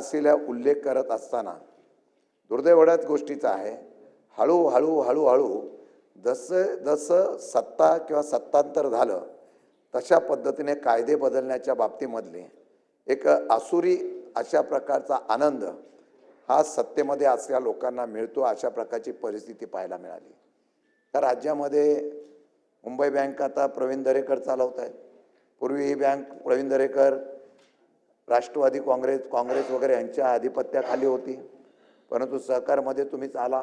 असलेला उल्लेख करत असताना दुर्दैवड्याच गोष्टीचा आहे. हळूहळू हळूहळू जसं जसं सत्ता किंवा सत्तांतर झालं तशा पद्धतीने कायदे बदलण्याच्या बाबतीमधले एक आसुरी अशा प्रकारचा आनंद हा सत्तेमध्ये असलेल्या लोकांना मिळतो अशा प्रकारची परिस्थिती पाहायला मिळाली. त्या राज्यामध्ये मुंबई बँक आता प्रवीण दरेकर चालवत आहेत पूर्वी ही bank Praveen Darekar Rashtravadi Congress Congress वगैरे यांच्या आधिपत्याखाली होती. परंतु सहकारमध्ये तुम्ही चाला.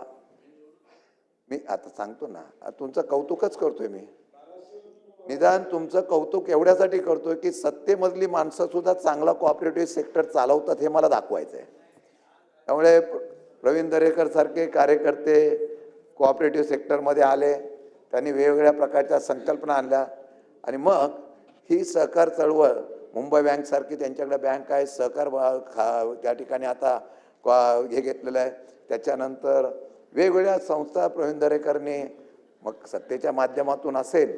मी आता सांगतो ना तुमचं कौतुकच करतोय मी. निदान तुमचं कौतुक एवढ्यासाठी करतोय की सत्तेमधली माणसं सुद्धा चांगला कोऑपरेटिव्ह सेक्टर चालवतात हे मला दाखवायचं आहे त्यामुळे प्रवीण दरेकर सारखे कार्यकर्ते कोऑपरेटिव्ह सेक्टरमध्ये आले त्यांनी वेगवेगळ्या प्रकारच्या संकल्पना आणल्या आणि मग ही सहकार चळवळ मुंबई बँकसारखी त्यांच्याकडे बँक आहे सहकार खा त्या ठिकाणी आता हे घेतलेलं आहे. त्याच्यानंतर वेगवेगळ्या संस्था प्रवीण दरेकरने मग सत्तेच्या माध्यमातून असेल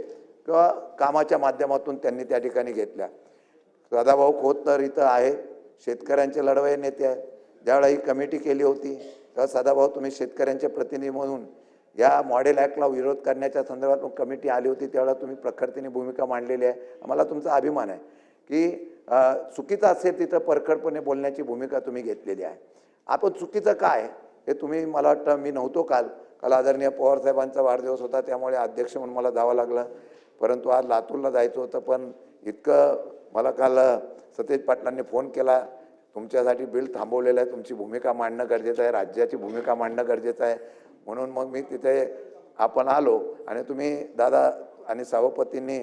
किंवा कामाच्या माध्यमातून त्यांनी त्या ठिकाणी घेतल्या. सदाभाऊ खोत तर इथं आहे शेतकऱ्यांचे लढवय नेते आहे ज्यावेळेला ही कमिटी केली होती तेव्हा सदाभाऊ तुम्ही शेतकऱ्यांचे प्रतिनिधी म्हणून या मॉडेल ॲक्टला विरोध करण्याच्या संदर्भात मग कमिटी आली होती त्यावेळेला तुम्ही प्रखरतेने भूमिका मांडलेली आहे. आम्हाला तुमचा अभिमान आहे. की चुकीचं असेल तिथं परखडपणे बोलण्याची भूमिका तुम्ही घेतलेली आहे. आपण चुकीचं काय हे तुम्ही मला वाटतं मी नव्हतो काल. काल आदरणीय पवारसाहेबांचा वाढदिवस होता त्यामुळे अध्यक्ष म्हणून मला जावं लागलं. परंतु आज लातूरला जायचं होतं पण इतकं मला काल सतेज पाटलांनी फोन केला. तुमच्यासाठी बिल थांबवलेलं आहे तुमची भूमिका मांडणं गरजेचं आहे राज्याची भूमिका मांडणं गरजेचं आहे. म्हणून मग मी तिथे आपण आलो आणि तुम्ही दादा आणि सभापतींनी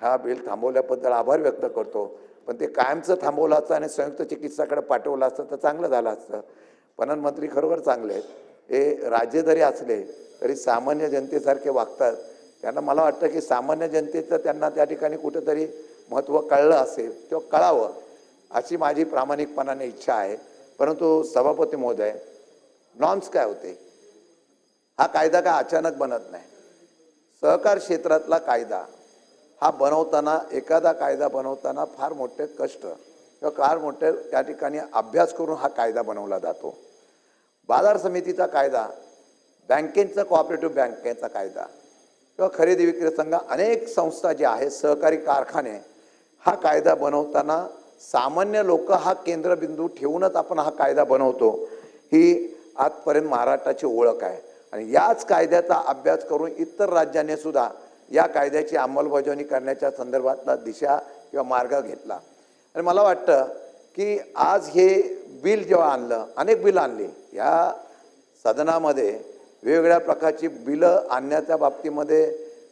हा बिल थांबवल्याबद्दल आभार व्यक्त करतो. पण ते कायमचं थांबवलं असतं आणि संयुक्त चिकित्साकडे पाठवलं असतं तर चांगलं झालं असतं. पणन मंत्री खरोखर चांगले आहेत. हे राज्य जरी असले तरी सामान्य जनतेसारखे वागतात. त्यांना मला वाटतं की सामान्य जनतेचं त्यांना त्या ठिकाणी कुठंतरी महत्त्व कळलं असेल किंवा कळावं अशी माझी प्रामाणिकपणाने इच्छा आहे. परंतु सभापती महोदय नॉर्म्स काय होते? हा कायदा काय अचानक बनत नाही. सहकार क्षेत्रातला कायदा हा बनवताना एखादा कायदा बनवताना फार मोठे कष्ट किंवा फार मोठे त्या ठिकाणी अभ्यास करून हा कायदा बनवला जातो. बाजार समितीचा कायदा बँकेचा कोऑपरेटिव्ह बँकेचा कायदा किंवा खरेदी विक्री संघ अनेक संस्था ज्या आहेत सहकारी कारखाने हा कायदा बनवताना सामान्य लोक हा केंद्रबिंदू ठेवूनच आपण हा कायदा बनवतो. ही आजपर्यंत महाराष्ट्राची ओळख आहे. आणि याच कायद्याचा अभ्यास करून इतर राज्याने सुद्धा या कायद्याची अंमलबजावणी करण्याच्या संदर्भातला दिशा किंवा मार्ग घेतला. आणि मला वाटतं की आज हे बिल जेव्हा आणलं अनेक बिल आणली या सदनामध्ये वेगवेगळ्या प्रकारची बिलं आणण्याच्या बाबतीमध्ये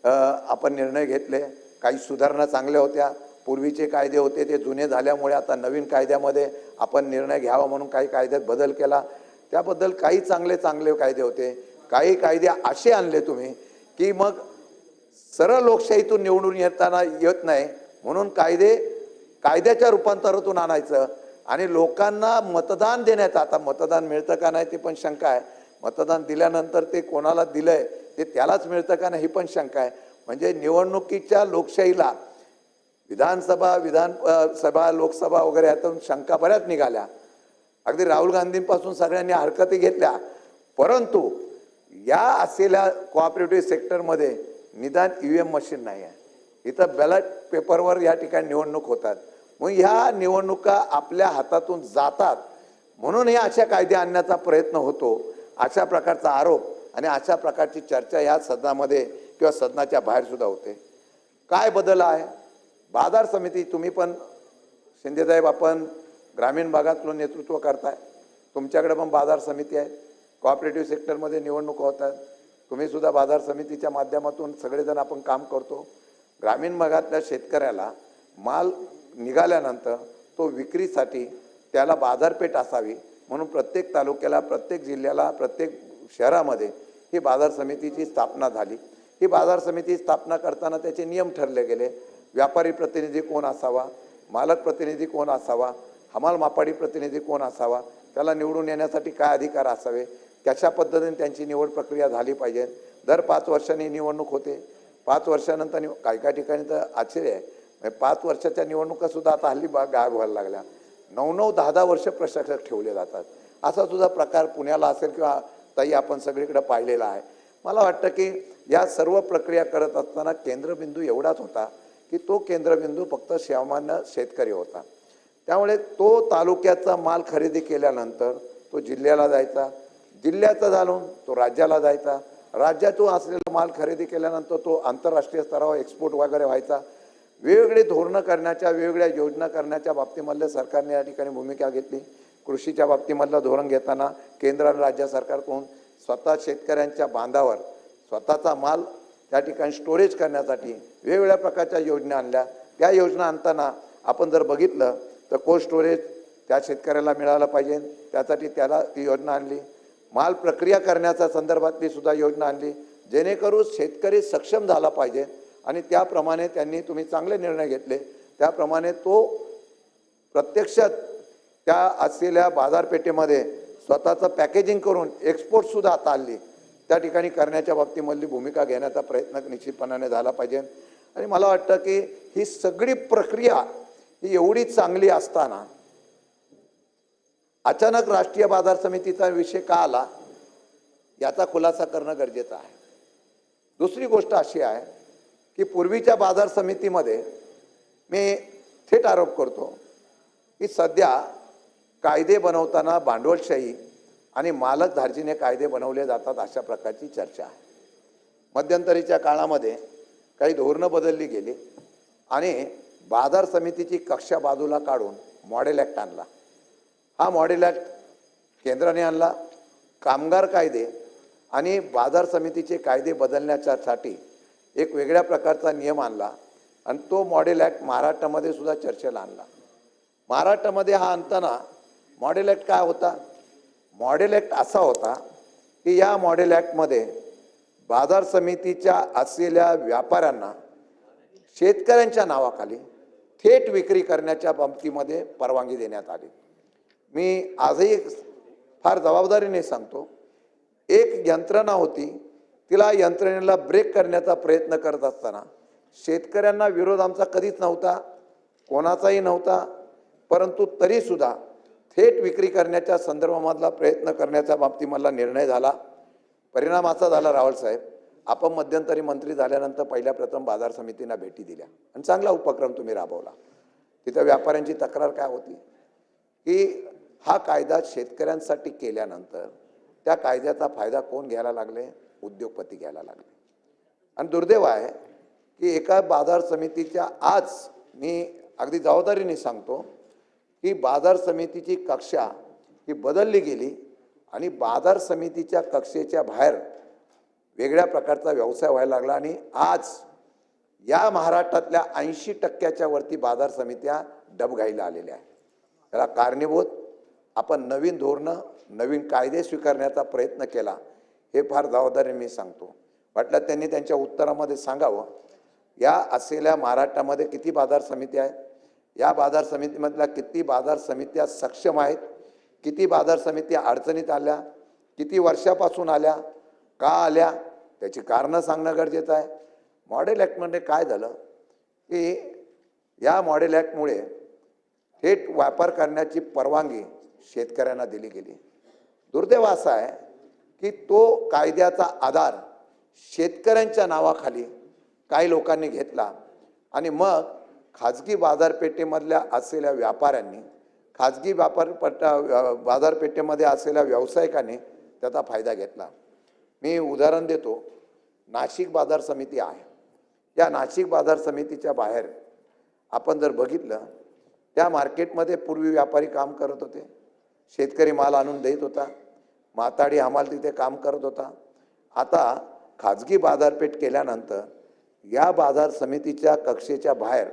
आपण निर्णय घेतले. काही सुधारणा चांगल्या होत्या. पूर्वीचे कायदे होते ते जुने झाल्यामुळे आता नवीन कायद्यामध्ये आपण निर्णय घ्यावा म्हणून काही कायद्यात बदल केला. त्याबद्दल काही चांगले चांगले कायदे होते. काही कायदे असे आणले तुम्ही की मग सरळ लोकशाहीतून निवडून येताना येत नाही. म्हणून कायदे कायद्याच्या रूपांतरातून आणायचं आणि लोकांना मतदान देण्याचं आता मतदान मिळतं का नाही ते पण शंका आहे. मतदान दिल्यानंतर ते कोणाला दिलंय ते त्यालाच मिळतं का नाही ही पण शंका आहे. म्हणजे निवडणुकीच्या लोकशाहीला विधानसभा विधान सभा लोकसभा वगैरे यातून शंका बऱ्याच निघाल्या. अगदी राहुल गांधींपासून सगळ्यांनी हरकती घेतल्या. परंतु या असलेल्या कोऑपरेटिव्ह सेक्टरमध्ये निदान ई व्ही एम मशीन नाही आहे इथं बॅलेट पेपरवर या ठिकाणी निवडणूक होतात. मग ह्या निवडणुका आपल्या हातातून जातात. म्हणून हे अशा कायदे आणण्याचा प्रयत्न होतो. अशा प्रकारचा आरोप आणि अशा प्रकारची चर्चा या सदनामध्ये किंवा सदनाच्या बाहेरसुद्धा होते. काय बदल आहे? बाजार समिती तुम्ही पण शिंदेसाहेब आपण ग्रामीण भागातलं नेतृत्व करताय. तुमच्याकडे पण बाजार समिती आहे. कॉपरेटिव्ह सेक्टरमध्ये निवडणुका होतात. तुम्ही सुद्धा बाजार समितीच्या माध्यमातून सगळेजण आपण काम करतो. ग्रामीण भागातल्या शेतकऱ्याला माल निघाल्यानंतर तो विक्रीसाठी त्याला बाजारपेठ असावी म्हणून प्रत्येक तालुक्याला प्रत्येक जिल्ह्याला प्रत्येक शहरामध्ये ही बाजार समितीची स्थापना झाली. ही बाजार समिती स्थापना करताना त्याचे नियम ठरले गेले. व्यापारी प्रतिनिधी कोण असावा? मालक प्रतिनिधी कोण असावा? हमाल मापाडी प्रतिनिधी कोण असावा? त्याला निवडून येण्यासाठी काय अधिकार असावे? कशा पद्धतीने त्यांची निवड प्रक्रिया झाली पाहिजे? दर पाच वर्षांनी निवडणूक होते. पाच वर्षानंतर निव काही काही ठिकाणी तर आश्चर्य आहे. म्हणजे पाच वर्षाच्या निवडणुकासुद्धा आता हल्ली बा गायब व्हायला लागल्या. नऊ नऊ दहा दहा वर्ष प्रशासक ठेवले जातात. असा सुद्धा प्रकार पुण्याला असेल किंवा ताई आपण सगळीकडे पाहिलेला आहे. मला वाटतं की या सर्व प्रक्रिया करत असताना केंद्रबिंदू एवढाच होता की तो केंद्रबिंदू फक्त सामान्य शेतकरी होता. त्यामुळे तो तालुक्याचा माल खरेदी केल्यानंतर तो जिल्ह्याला जायचा. जिल्ह्याचा झालून तो राज्याला जायचा. राज्यातून असलेला माल खरेदी केल्यानंतर तो आंतरराष्ट्रीय स्तरावर एक्सपोर्ट वगैरे व्हायचा. वेगवेगळी धोरणं करण्याच्या वेगवेगळ्या योजना करण्याच्या बाबतीमधल्या सरकारने या ठिकाणी भूमिका घेतली. कृषीच्या बाबतीमधलं धोरण घेताना केंद्र आणि राज्य सरकारकडून स्वतः शेतकऱ्यांच्या बांधावर स्वतःचा माल त्या ठिकाणी स्टोरेज करण्यासाठी वेगवेगळ्या प्रकारच्या योजना आणल्या. त्या योजना आणताना आपण जर बघितलं तर कोल्ड स्टोरेज त्या शेतकऱ्याला मिळालं पाहिजे. त्यासाठी त्याला ती योजना आणली. माल प्रक्रिया करण्याच्या संदर्भातली सुद्धा योजना आणली. जेणेकरून शेतकरी सक्षम झाला पाहिजे आणि त्याप्रमाणे त्यांनी तुम्ही चांगले निर्णय घेतले. त्याप्रमाणे तो प्रत्यक्षात त्या असलेल्या बाजारपेठेमध्ये स्वतःचं पॅकेजिंग करून एक्सपोर्टसुद्धा आता आणली. त्या ठिकाणी करण्याच्या बाबतीमधली भूमिका घेण्याचा प्रयत्न निश्चितपणाने झाला पाहिजे. आणि मला वाटतं की ही सगळी प्रक्रिया ही एवढी चांगली असताना अचानक राष्ट्रीय बाजार समितीचा विषय का आला? याचा खुलासा करणं गरजेचं आहे. दुसरी गोष्ट अशी आहे की पूर्वीच्या बाजार समितीमध्ये मी थेट आरोप करतो की सध्या कायदे बनवताना भांडवलशाही आणि मालक धार्जीने कायदे बनवले जातात अशा प्रकारची चर्चा आहे. मध्यंतरीच्या काळामध्ये काही धोरणं बदलली गेली आणि बाजार समितीची कक्षा बाजूला काढून मॉडेल ॲक्ट आणला. हा मॉडेल ॲक्ट केंद्राने आणला. कामगार कायदे आणि बाजार समितीचे कायदे बदलण्याच्यासाठी एक वेगळ्या प्रकारचा नियम आणला आणि तो मॉडेल ॲक्ट महाराष्ट्रामध्ये सुद्धा चर्चेला आणला. महाराष्ट्रामध्ये हा आणताना मॉडेल ॲक्ट काय होता? मॉडेल ॲक्ट असा होता की या मॉडेल ॲक्टमध्ये बाजार समितीच्या असलेल्या व्यापाऱ्यांना शेतकऱ्यांच्या नावाखाली थेट विक्री करण्याच्या बाबतीमध्ये परवानगी देण्यात आली. मी आजही फार जबाबदारीने सांगतो. एक यंत्रणा होती तिला यंत्रणेला ब्रेक करण्याचा प्रयत्न करत असताना. शेतकऱ्यांना विरोध आमचा कधीच नव्हता कोणाचाही नव्हता परंतु तरीसुद्धा थेट विक्री करण्याच्या संदर्भामधला प्रयत्न करण्याच्या बाबतीमधला निर्णय झाला. परिणाम असा झाला रावळसाहेब आपण मध्यंतरी मंत्री झाल्यानंतर पहिल्या प्रथम बाजार समितींना भेटी दिल्या. आणि चांगला उपक्रम तुम्ही राबवला. तिथं व्यापाऱ्यांची तक्रार काय होती? की हा कायदा शेतकऱ्यांसाठी केल्यानंतर त्या कायद्याचा फायदा कोण घ्यायला लागले? उद्योगपती घ्यायला लागले. आणि दुर्दैव आहे की एका बाजार समितीच्या आज मी अगदी जबाबदारीने सांगतो की बाजार समितीची कक्षा ही बदलली गेली आणि बाजार समितीच्या कक्षेच्या बाहेर वेगळ्या प्रकारचा व्यवसाय व्हायला लागला आणि आज या महाराष्ट्रातल्या ऐंशी टक्क्याच्या वरती बाजार समित्या डबघाईला आलेल्या आहेत. त्याला कारणीभूत आपण नवीन धोरणं नवीन कायदे स्वीकारण्याचा प्रयत्न केला हे फार जबाबदारी मी सांगतो. वाटलं त्यांनी त्यांच्या उत्तरामध्ये सांगावं या असलेल्या महाराष्ट्रामध्ये किती बाजार समिती आहेत? या बाजार समितीमधल्या किती बाजार समित्या सक्षम आहेत? किती बाजार समित्या अडचणीत आल्या? किती वर्षापासून आल्या? का आल्या? त्याची कारणं सांगणं गरजेचं आहे. मॉडेल ॲक्टमध्ये काय झालं? की या मॉडेल ॲक्टमुळे थेट व्यापार करण्याची परवानगी शेतकऱ्यांना दिली गेली. दुर्दैव असा आहे की तो कायद्याचा आधार शेतकऱ्यांच्या नावाखाली काही लोकांनी घेतला आणि मग खाजगी बाजारपेठेमधल्या असलेल्या व्यापाऱ्यांनी खाजगी व्यापार पट्टा बाजारपेठेमध्ये असलेल्या व्यावसायिकाने त्याचा फायदा घेतला. मी उदाहरण देतो. नाशिक बाजार समिती आहे. या नाशिक बाजार समितीच्या बाहेर आपण जर बघितलं त्या मार्केटमध्ये पूर्वी व्यापारी काम करत होते. शेतकरी माल आणून देत होता. माताडी हमाल तिथे काम करत होता. आता खाजगी बाजारपेठ केल्यानंतर या बाजार समितीच्या कक्षेच्या बाहेर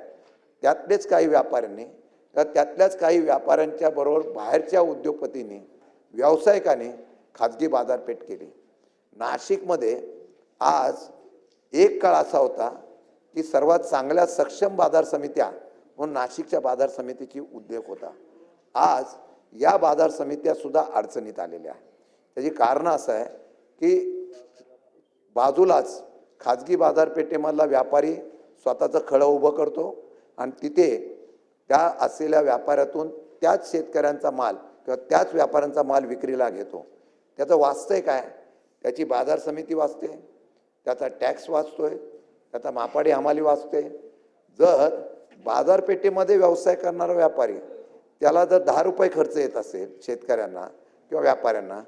त्यातलेच काही व्यापाऱ्यांनी तर त्यातल्याच काही व्यापाऱ्यांच्या बरोबर बाहेरच्या उद्योगपतींनी व्यावसायिकाने खाजगी बाजारपेठ केली. नाशिकमध्ये आज एक काळ असा होता की सर्वात चांगल्या सक्षम बाजार समित्या म्हणून नाशिकच्या बाजार समितीची उद्योग होता. आज या बाजार समित्यासुद्धा अडचणीत आलेल्या आहे त्याची कारणं असं आहे की बाजूलाच खाजगी बाजारपेठेमधला व्यापारी स्वतःचं खळं उभं करतो आणि तिथे त्या असलेल्या व्यापाऱ्यातून त्याच शेतकऱ्यांचा माल किंवा त्याच व्यापाऱ्यांचा माल विक्रीला घेतो. त्याचं वाचतंय काय? त्याची बाजार समिती वाचते त्याचा टॅक्स वाचतोय त्याचा मापाडी हमाली वाचते. जर बाजारपेठेमध्ये व्यवसाय करणारा व्यापारी त्याला जर दहा रुपये खर्च येत असेल शेतकऱ्यांना किंवा व्यापाऱ्यांना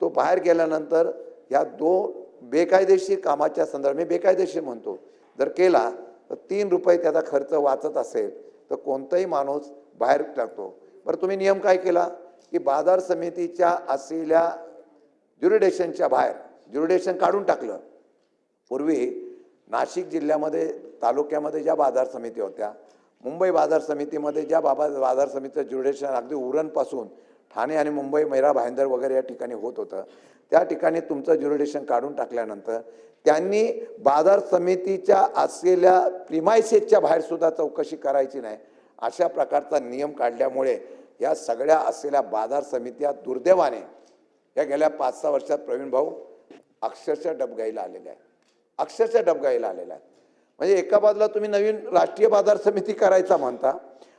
तो बाहेर गेल्यानंतर ह्या दोन बेकायदेशीर कामाच्या संदर्भात मी बेकायदेशीर म्हणतो जर केला तर तीन रुपये त्याचा खर्च वाचत असेल तर कोणताही माणूस बाहेर टाकतो. बरं तुम्ही नियम काय केला? की बाजार समितीच्या असलेल्या ज्युरिडेशनच्या बाहेर ज्युरिडेशन काढून टाकलं. पूर्वी नाशिक जिल्ह्यामध्ये तालुक्यामध्ये ज्या बाजार समिती होत्या मुंबई बाजार समितीमध्ये ज्या बाबा बाजार समितीचं ज्युरिडेशन अगदी उरणपासून ठाणे आणि मुंबई मैरा भाईंदर वगैरे या ठिकाणी होत होतं. त्या ठिकाणी तुमचं ज्युरिडेशन काढून टाकल्यानंतर त्यांनी बाजार समितीच्या असलेल्या प्रिमायसेसच्या बाहेरसुद्धा चौकशी करायची नाही. अशा प्रकारचा नियम काढल्यामुळे या सगळ्या असलेल्या बाजार समित्या दुर्दैवाने या गेल्या पाच सहा वर्षात प्रवीण भाऊ अक्षरशः डबगाईला आलेल्या आहेत. अक्षरशः डबगाईला आलेल्या आहेत. म्हणजे एका बाजूला तुम्ही नवीन राष्ट्रीय बाजार समिती करायचा म्हणता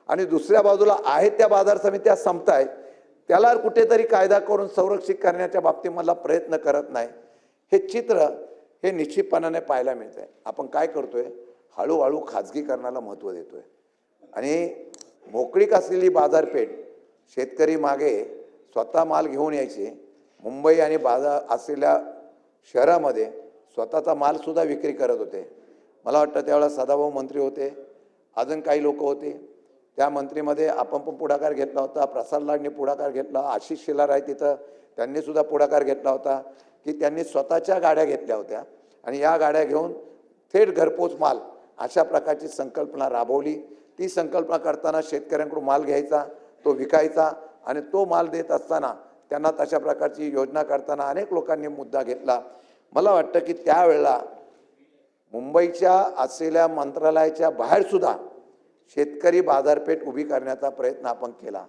आणि दुसऱ्या बाजूला आहेत त्या बाजार समित्या संपतायत त्याला कुठेतरी कायदा करून संरक्षित करण्याच्या बाबतीत मला प्रयत्न करत नाही. हे चित्र हे निश्चितपणाने पाहायला मिळतंय. आपण काय करतोय? हळूहळू खाजगीकरणाला महत्त्व देतोय. आणि मोकळीक असलेली बाजारपेठ शेतकरी मागे स्वतः माल घेऊन यायचे. मुंबई आणि बाजार असलेल्या शहरामध्ये स्वतःचा मालसुद्धा विक्री करत होते. मला वाटतं त्यावेळेला सदाभाऊ मंत्री होते अजून काही लोक होते. त्या मंत्रीमध्ये आपण पण पुढाकार घेतला होता प्रसाद लाडने पुढाकार घेतला आशिष शिलार आहे तिथं त्यांनी सुद्धा पुढाकार घेतला होता की त्यांनी स्वतःच्या गाड्या घेतल्या होत्या. आणि या गाड्या घेऊन थेट घरपोच माल अशा प्रकारची संकल्पना राबवली. ती संकल्पना करताना शेतकऱ्यांकडून माल घ्यायचा तो विकायचा आणि तो माल देत असताना त्यांना तशा प्रकारची योजना करताना अनेक लोकांनी मुद्दा घेतला. मला वाटतं की त्यावेळेला मुंबईच्या असलेल्या मंत्रालयाच्या बाहेरसुद्धा शेतकरी बाजारपेठ उभी करण्याचा प्रयत्न आपण केला.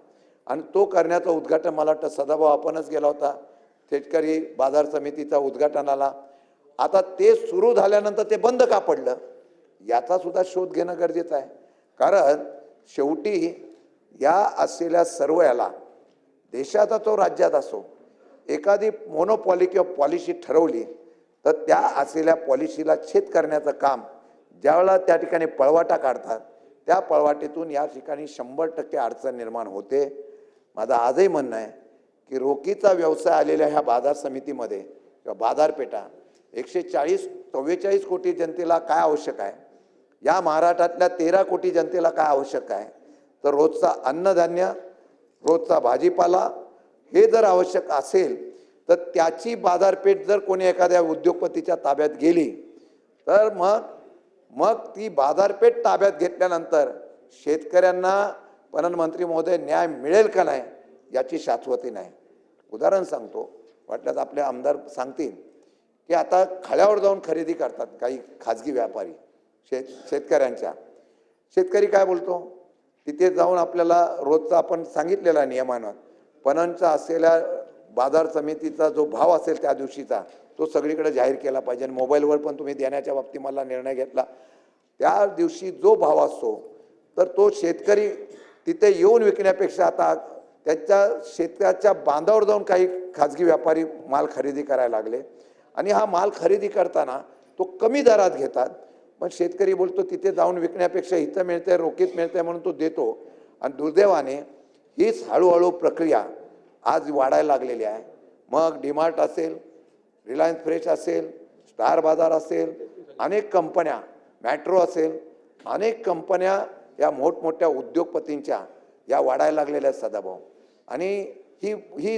आणि तो करण्याचं उद्घाटन मला वाटतं सदाभाऊ आपणच गेला होता. शेतकरी बाजार समितीचा उद्घाटनाला आता ते सुरू झाल्यानंतर ते बंद का पडलं? याचा सुद्धा शोध घेणं गरजेचं आहे. कारण शेवटी या असलेल्या सर्व याला देशाचा तो राज्यात असो एखादी मोनोपॉली किंवा पॉलिसी ठरवली तर त्या असलेल्या पॉलिसीला छेद करण्याचं काम ज्यावेळेला त्या ठिकाणी पळवाटा काढतात त्या पळवाटेतून या ठिकाणी शंभर टक्के अडचण निर्माण होते. माझं आजही म्हणणं आहे की रोखीचा व्यवसाय आलेल्या ह्या बाजार समितीमध्ये किंवा बाजारपेठा एकशे चाळीस चव्वेचाळीस कोटी जनतेला काय आवश्यक आहे? या महाराष्ट्रातल्या तेरा कोटी जनतेला काय आवश्यक आहे? तर रोजचा अन्नधान्य रोजचा भाजीपाला हे जर आवश्यक असेल तर त्याची बाजारपेठ जर कोणी एखाद्या उद्योगपतीच्या ताब्यात गेली तर मग मग ती बाजारपेठ ताब्यात घेतल्यानंतर शेतकऱ्यांना पणनमंत्री महोदय न्याय मिळेल का नाही याची शाश्वती नाही. उदाहरण सांगतो. वाटल्यास आपले आमदार सांगतील की आता खळ्यावर जाऊन खरेदी करतात काही खाजगी व्यापारी शेत शेतकऱ्यांच्या. शेतकरी काय बोलतो? तिथे जाऊन आपल्याला रोजचा आपण सांगितलेला नियमानं पणनचा असलेल्या बाजार समितीचा जो भाव असेल त्या दिवशीचा तो सगळीकडे जाहीर केला पाहिजे. आणि मोबाईलवर पण तुम्ही देण्याच्या बाबतीत मला निर्णय घेतला. त्या दिवशी जो भाव असतो तर तो शेतकरी तिथे येऊन विकण्यापेक्षा आता त्याच्या शेतकऱ्याच्या बांधावर जाऊन काही खाजगी व्यापारी माल खरेदी करायला लागले. आणि हा माल खरेदी करताना तो कमी दरात घेतात. पण शेतकरी बोलतो तिथे जाऊन विकण्यापेक्षा इथं मिळते रोखीत मिळते म्हणून तो देतो. आणि दुर्दैवाने हीच हळूहळू प्रक्रिया आज वाढायला लागलेली आहे. मग डीमार्ट असेल रिलायन्स फ्रेश असेल स्टार बाजार असेल अनेक कंपन्या मॅट्रो असेल अनेक कंपन्या या मोठमोठ्या उद्योगपतींच्या या वाढायला लागलेल्या आहेत सदाभाऊ. आणि ही ही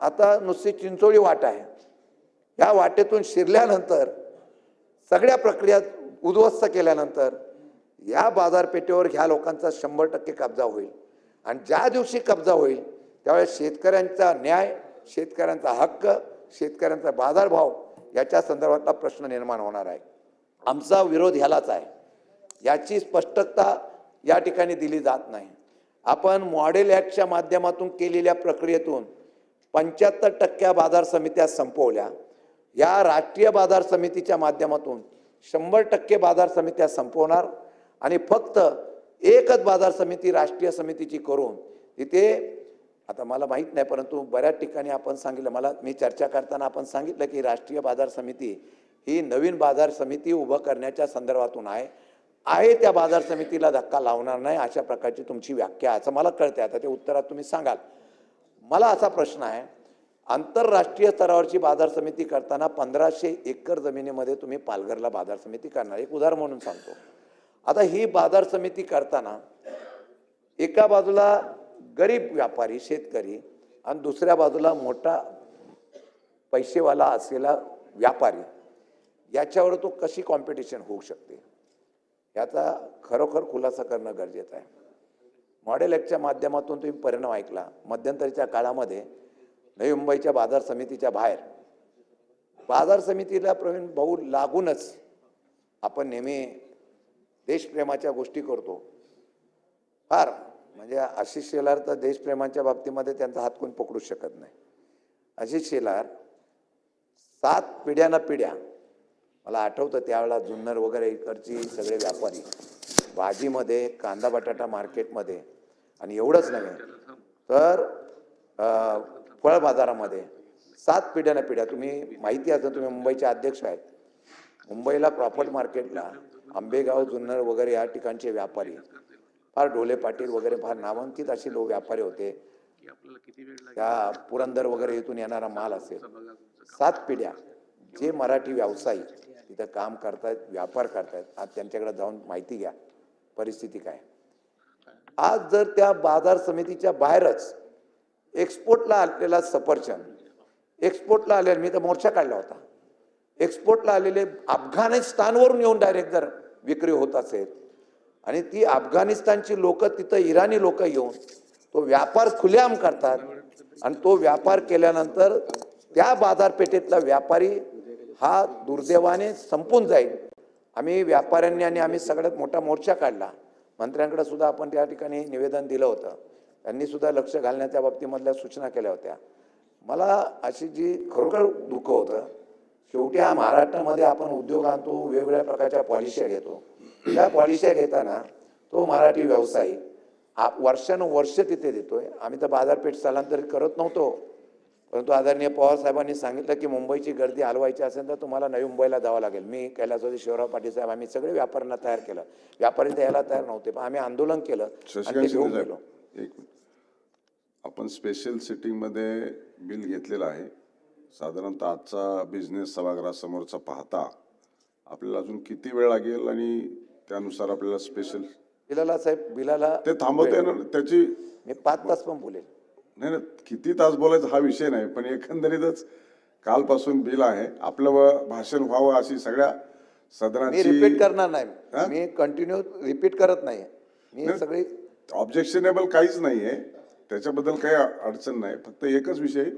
आता नुसती चिंचोळी वाट आहे. या वाटेतून शिरल्यानंतर सगळ्या प्रक्रिया उद्ध्वस्त केल्यानंतर या बाजारपेठेवर ह्या लोकांचा शंभर टक्के कब्जा होईल. आणि ज्या दिवशी कब्जा होईल त्यावेळेस शेतकऱ्यांचा न्याय शेतकऱ्यांचा हक्क शेतकऱ्यांचा बाजारभाव याच्या संदर्भातला प्रश्न निर्माण होणार आहे. आमचा विरोध ह्यालाच आहे. याची स्पष्टता या ठिकाणी दिली जात नाही. आपण मॉडेल ॲक्टच्या माध्यमातून केलेल्या प्रक्रियेतून पंच्याहत्तर टक्क्या बाजार समित्या संपवल्या. या राष्ट्रीय बाजार समितीच्या माध्यमातून शंभर टक्के बाजार समित्या संपवणार आणि फक्त एकच बाजार समिती राष्ट्रीय समितीची करून तिथे आता मला माहीत नाही परंतु बऱ्याच ठिकाणी आपण सांगितलं मला मी चर्चा करताना आपण सांगितलं की राष्ट्रीय बाजार समिती ही नवीन बाजार समिती उभं करण्याच्या संदर्भातून आहे. आहे त्या बाजार समितीला धक्का लावणार नाही अशा प्रकारची तुमची व्याख्या आहे असं मला कळते आता ते उत्तरात तुम्ही सांगाल. मला असा प्रश्न आहे आंतरराष्ट्रीय स्तरावरची बाजार समिती करताना पंधराशे एकर जमिनीमध्ये तुम्ही पालघरला बाजार समिती करणार. एक उदाहरण म्हणून सांगतो. आता ही बाजार समिती करताना एका बाजूला गरीब व्यापारी शेतकरी आणि दुसऱ्या बाजूला मोठा पैसेवाला असलेला व्यापारी याच्यावर तो कशी कॉम्पिटिशन होऊ शकते? याचा खरोखर खुलासा करणं गरजेचं आहे. मॉडेल ॲक्टच्या माध्यमातून तुम्ही परिणाम ऐकला. मध्यंतरीच्या काळामध्ये नवी मुंबईच्या बाजार समितीच्या बाहेर बाजार समितीला प्रवीण भाऊ लागूनच आपण नेहमी देशप्रेमाच्या गोष्टी करतो. फार म्हणजे आशिष शेलार तर देशप्रेमाच्या बाबतीमध्ये त्यांचा हात कोण पकडू शकत नाही. आशिष शेलार सात पिढ्याना पिढ्या. मला आठवतं त्यावेळेला जुन्नर वगैरे इकडची सगळे व्यापारी. भाजीमध्ये कांदा बटाटा मार्केटमध्ये. आणि एवढंच नव्हे तर फळ बाजारामध्ये. सात पिढ्याना पिढ्या. तुम्ही माहिती असेल तुम्ही मुंबईचे अध्यक्ष आहेत. मुंबईला प्रॉपर्ट मार्केटला आंबेगाव जुन्नर वगैरे या ठिकाणचे व्यापारी. फार ढोले पाटील वगैरे फार नामांकित असे लोक व्यापारी होते. त्या पुरंदर वगैरे इथून येणारा माल असेल. सात पिढ्या जे मराठी व्यावसायिक तिथं काम करतायत व्यापार करतायत आज त्यांच्याकडे जाऊन माहिती घ्या. परिस्थिती काय? आज जर त्या बाजार समितीच्या बाहेरच एक्सपोर्टला आलेला सफरचंद एक्सपोर्टला आलेला मी तर मोर्चा काढला होता. एक्सपोर्टला आलेले अफगाणिस्तानवरून येऊन डायरेक्ट जर विक्री होत असेल आणि ती अफगाणिस्तानची लोक तिथं इराणी लोक येऊन तो व्यापार खुलेआम करतात. आणि तो व्यापार केल्यानंतर त्या बाजारपेठेतला व्यापारी हा दुर्दैवाने संपून जाईल. आम्ही व्यापाऱ्यांनी आणि आम्ही सगळ्यात मोठा मोर्चा काढला. मंत्र्यांकडे सुद्धा आपण त्या ठिकाणी निवेदन दिलं होतं. त्यांनी सुद्धा लक्ष घालण्याच्या बाबतीमधल्या सूचना केल्या होत्या. मला अशी जी खरोखर दुःख होतं शेवटी हा महाराष्ट्रामध्ये आपण उद्योग आणतो वेगवेगळ्या प्रकारच्या पॉलिश्या घेतो. त्या पॉलिश्या घेताना तो मराठी व्यवसायी आप वर्षानुवर्ष तिथे देतोय. आम्ही तर बाजारपेठ स्थलांतरित करत नव्हतो. परंतु आदरणीय पवार साहेबांनी सांगितलं की मुंबईची गर्दी हलवायची असेल तर तुम्हाला नवी मुंबईला जावं लागेल. मी कैलासवादी शिवराव पाटील साहेब आम्ही सगळे व्यापाऱ्यांना तयार केलं. व्यापारी द्यायला तयार नव्हते. पण आम्ही आंदोलन केलं आणि ते शशिकांत घेऊन शिंदे गेलो. साहेब एक आपण स्पेशल सिटिंगमध्ये बिल घेतलेलं आहे. साधारणतः आजचा बिझनेस सभागृहासमोरचा पाहता आपल्याला अजून किती वेळ लागेल आणि त्यानुसार आपल्याला स्पेशल बिलाला साहेब बिलाला ते थांबवता येणार त्याची मी पाच तास पण बोलेल. नाही नाही किती तास बोलायचं हा विषय नाही पण एकंदरीतच कालपासून बिल आहे. आपलं व- भाषण व्हावं अशी सगळ्या मी सदनाची रिपीट करणार हा? नाही मी कंटिन्यू रिपीट करत नाही मी सगळी ऑब्जेक्शनेबल काहीच नाहीये. त्याच्याबद्दल काही अ- अडचण नाही. फक्त एकच विषय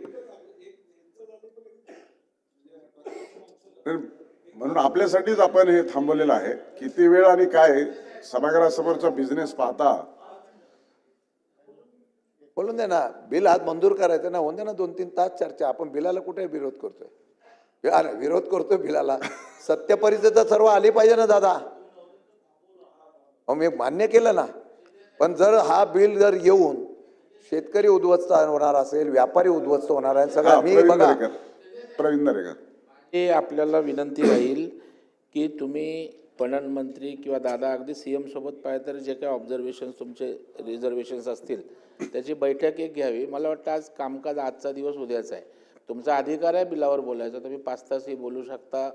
म्हणून आपल्यासाठीच आपण हे थांबवलेलं आहे. किती वेळ आणि काय सभागृहासमोरचा बिझनेस पाहता. बोलून दे ना बिल आज मंजूर करायचं ना होऊन दे ना दोन तीन तास चर्चा. आपण बिलाला कुठे विरोध करतोय? अरे विरोध करतोय बिलाला. सत्य परिस्थिती सर्व आली पाहिजे ना दादा. मी मान्य केलं ना. पण जर हा बिल जर येऊन शेतकरी उद्ध्वस्त होणार असेल व्यापारी उद्ध्वस्त होणार आहे सगळं मी प्रवीण बघा. प्रवीण दरेकर. हे आपल्याला विनंती राहील की तुम्ही पणन मंत्री किंवा दादा अगदी सी एमसोबत पाहिजे तर जे काही ऑब्झर्वेशन्स तुमचे रिझर्वेशन्स असतील त्याची बैठक एक घ्यावी. मला वाटतं आज कामकाज आजचा दिवस उद्याचा आहे. तुमचा अधिकार आहे बिलावर बोलायचा. तुम्ही पाच तासही बोलू शकता.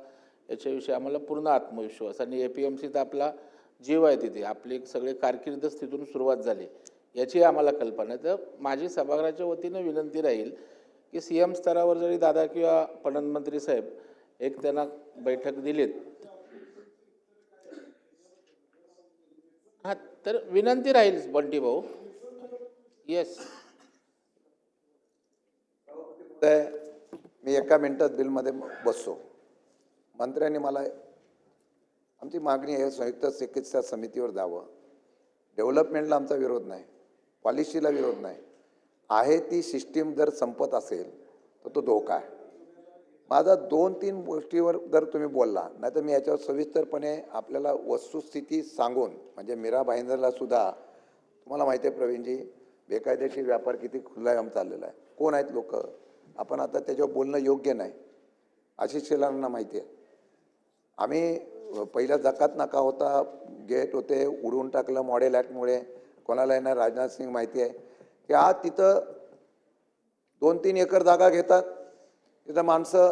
याच्याविषयी आम्हाला पूर्ण आत्मविश्वास आणि ए पी एम सीत आपला जीव आहे तिथे. आपली सगळे कारकिर्दच तिथून सुरुवात झाली. याची आम्हाला कल्पना आहे. तर माझी सभागृहाच्या वतीनं विनंती राहील की सी एम स्तरावर जरी दादा किंवा पणन मंत्री साहेब एक त्यांना बैठक दिलीत. हां तर विनंती राहील बंटी भाऊ. येस मी एका मिनिटात बिलमध्ये बसतो. मंत्र्यांनी मला आमची मागणी आहे संयुक्त चिकित्सा समितीवर जावं. डेव्हलपमेंटला आमचा विरोध नाही. पॉलिसीला विरोध नाही. आहे ती सिस्टीम जर संपत असेल तर तो धोका आहे. माझा दोन तीन गोष्टीवर जर तुम्ही बोलला नाही तर मी याच्यावर सविस्तरपणे आपल्याला वस्तुस्थिती सांगून म्हणजे मीरा भाईंदरला सुद्धा तुम्हाला माहिती आहे प्रवीणजी बेकायदेशीर व्यापार किती खुलायम चाललेला आहे. कोण आहेत लोक? आपण आता त्याच्यावर बोलणं योग्य नाही. आशिष शेलारांना माहिती आहे. आम्ही पहिला जकात नाका होता गेट होते उडवून टाकलं मॉडेल ॲक्टमुळे. कोणाला येणार? राजनाथ सिंग माहिती आहे. की आज तिथं दोन तीन एकर जागा घेतात. तिथं माणसं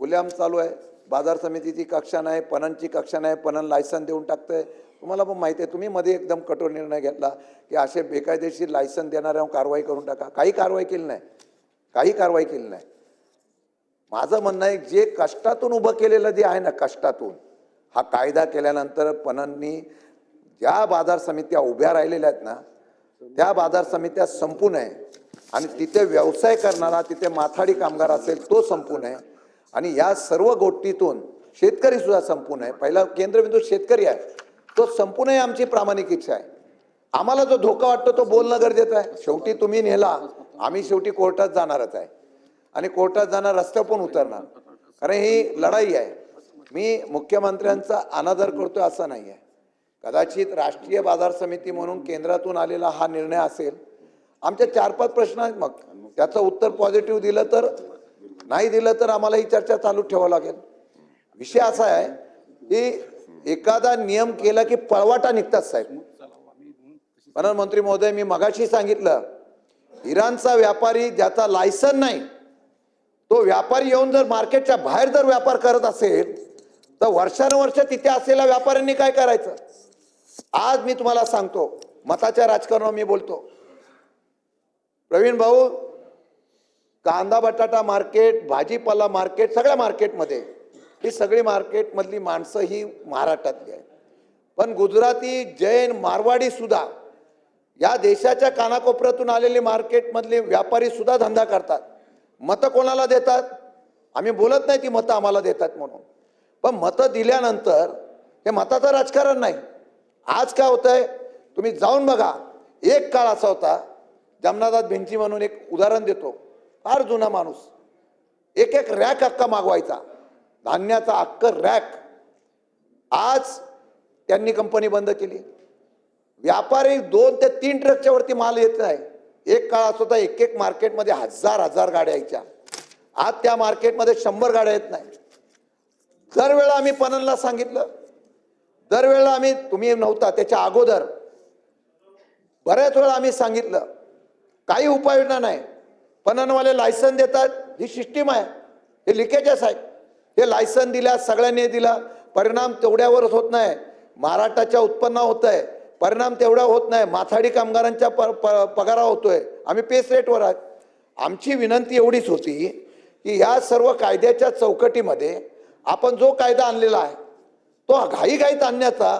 गुलाम चालू आहे. बाजार समितीची कक्षा नाही पणनची कक्षा नाही पणन लायसन देऊन टाकतंय. तुम्हाला पण माहिती आहे तुम्ही मध्ये एकदम कठोर निर्णय घेतला की असे बेकायदेशीर लायसन देणाऱ्यावर कारवाई करून टाका. काही कारवाई केली नाही. काही कारवाई केली नाही. माझं म्हणणं आहे जे कष्टातून उभं केलेलं जे आहे ना कष्टातून हा कायदा केल्यानंतर पणननी ज्या बाजार समित्या उभ्या राहिलेल्या आहेत ना त्या बाजार समित्या संपू नये आणि तिथे व्यवसाय करणारा तिथे माथाडी कामगार असेल तो संपू नये आणि या सर्व गोष्टीतून शेतकरी सुद्धा संपू नये पहिला केंद्रबिंदू शेतकरी आहे. तो संपू नये आमची प्रामाणिक इच्छा आहे. आम्हाला जो धोका वाटतो तो बोलणं गरजेचं आहे. शेवटी तुम्ही नेला आम्ही शेवटी कोर्टात जाणारच आहे. आणि कोर्टात जाणार रस्त्यावर पण उतरणार. कारण ही लढाई आहे. मी मुख्यमंत्र्यांचा अनादर करतोय असं नाही आहे कदाचित राष्ट्रीय बाजार समिती म्हणून केंद्रातून आलेला हा निर्णय असेल आमच्या चार पाच प्रश्न आहेत मग. त्याचं उत्तर पॉझिटिव्ह दिलं तर नाही दिलं तर आम्हाला ही चर्चा चालू ठेवावं लागेल. विषय असा आहे की एखादा नियम केला की पळवाटा निघतात साहेब. पणन मंत्री महोदय मी मगाशी सांगितलं इराणचा व्यापारी ज्याचा लायसन नाही तो व्यापारी येऊन जर मार्केटच्या बाहेर जर व्यापार करत असेल तर वर्षानुवर्ष तिथे असलेल्या व्यापाऱ्यांनी काय करायचं? आज मी तुम्हाला सांगतो मताच्या राजकारणावर मी बोलतो. प्रवीण भाऊ कांदा बटाटा मार्केट भाजीपाला मार्केट सगळ्या मार्केटमध्ये ही सगळी मार्केटमधली माणसं ही महाराष्ट्रातली आहे पण गुजराती जैन मारवाडी सुद्धा या देशाच्या कानाकोपऱ्यातून आलेले मार्केटमधले व्यापारी सुद्धा धंदा करतात. मतं कोणाला देतात? आम्ही बोलत नाही ती मतं आम्हाला देतात म्हणून. पण मतं दिल्यानंतर हे मताचं राजकारण नाही. आज काय होतंय? तुम्ही जाऊन बघा. एक काळ असा होता जमनादास भिंची म्हणून एक उदाहरण देतो. फार जुना माणूस. एक एक रॅक हक्का मागवायचा. धान्याचा हक्क रॅक. आज त्यांनी कंपनी बंद केली. व्यापारी दोन ते तीन ट्रकच्या वरती माल येत नाही. एक काळ असं होता एक एक मार्केटमध्ये हजार हजार गाड्या यायच्या. आज त्या मार्केटमध्ये शंभर गाड्या येत नाही. दरवेळा आम्ही पननला सांगितलं. दरवेळेला आम्ही तुम्ही नव्हता त्याच्या अगोदर. बऱ्याच वेळा आम्ही सांगितलं. काही उपाययोजना नाही. पणनवाले लायसन देतात ही सिस्टीम आहे. हे लिकेजेस आहे हे लायसन दिल्या सगळ्यांनी दिला. परिणाम तेवढ्यावरच होत नाही. महाराष्ट्राच्या उत्पन्न होत आहे परिणाम तेवढा होत नाही. माथाडी कामगारांच्या प प पगारा होतोय. आम्ही पेस रेटवर आहोत. आमची विनंती एवढीच होती की या सर्व कायद्याच्या चौकटीमध्ये आपण जो कायदा आणलेला आहे तो घाईघाईत आणण्याचा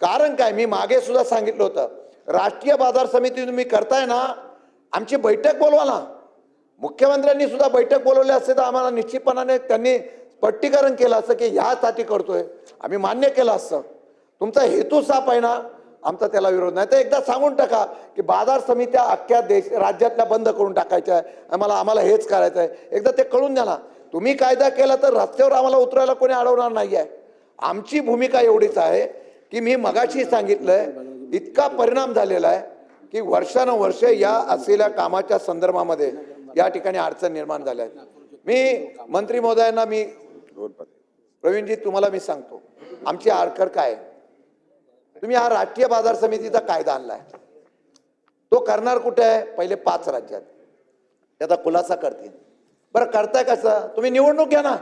कारण काय? मी मागे सुद्धा सांगितलं होतं. राष्ट्रीय बाजार समिती तुम्ही करताय ना आमची बैठक बोलवा ना मुख्यमंत्र्यांनी सुद्धा बैठक बोलवली असते तर आम्हाला निश्चितपणाने त्यांनी स्पष्टीकरण केलं असतं की ह्यासाठी करतोय. आम्ही मान्य केलं असतं. तुमचा हेतू साफ आहे ना? आमचा त्याला विरोध नाही. तर एकदा सांगून टाका की बाजार समित्या अख्ख्या देश राज्यातल्या बंद करून टाकायच्या आहे आम्हाला आम्हाला हेच करायचं आहे. एकदा ते कळून द्या ना. तुम्ही कायदा केला तर रस्त्यावर आम्हाला उतरायला कोणी अडवणार नाही आहे आमची भूमिका एवढीच आहे की मी मगाशी सांगितलंय इतका परिणाम झालेला आहे. की वर्षानुवर्ष या असलेल्या कामाच्या संदर्भामध्ये या ठिकाणी अडचण निर्माण झाल्या आहेत. मी मंत्री महोदयांना मी प्रवीणजी तुम्हाला मी सांगतो आमची आडखड काय आहे? तुम्ही हा राष्ट्रीय बाजार समितीचा कायदा आणलाय. तो करणार कुठे आहे? पहिले पाच राज्यात. त्याचा खुलासा करतील. बरं करताय कसं? तुम्ही निवडणूक घ्या ना.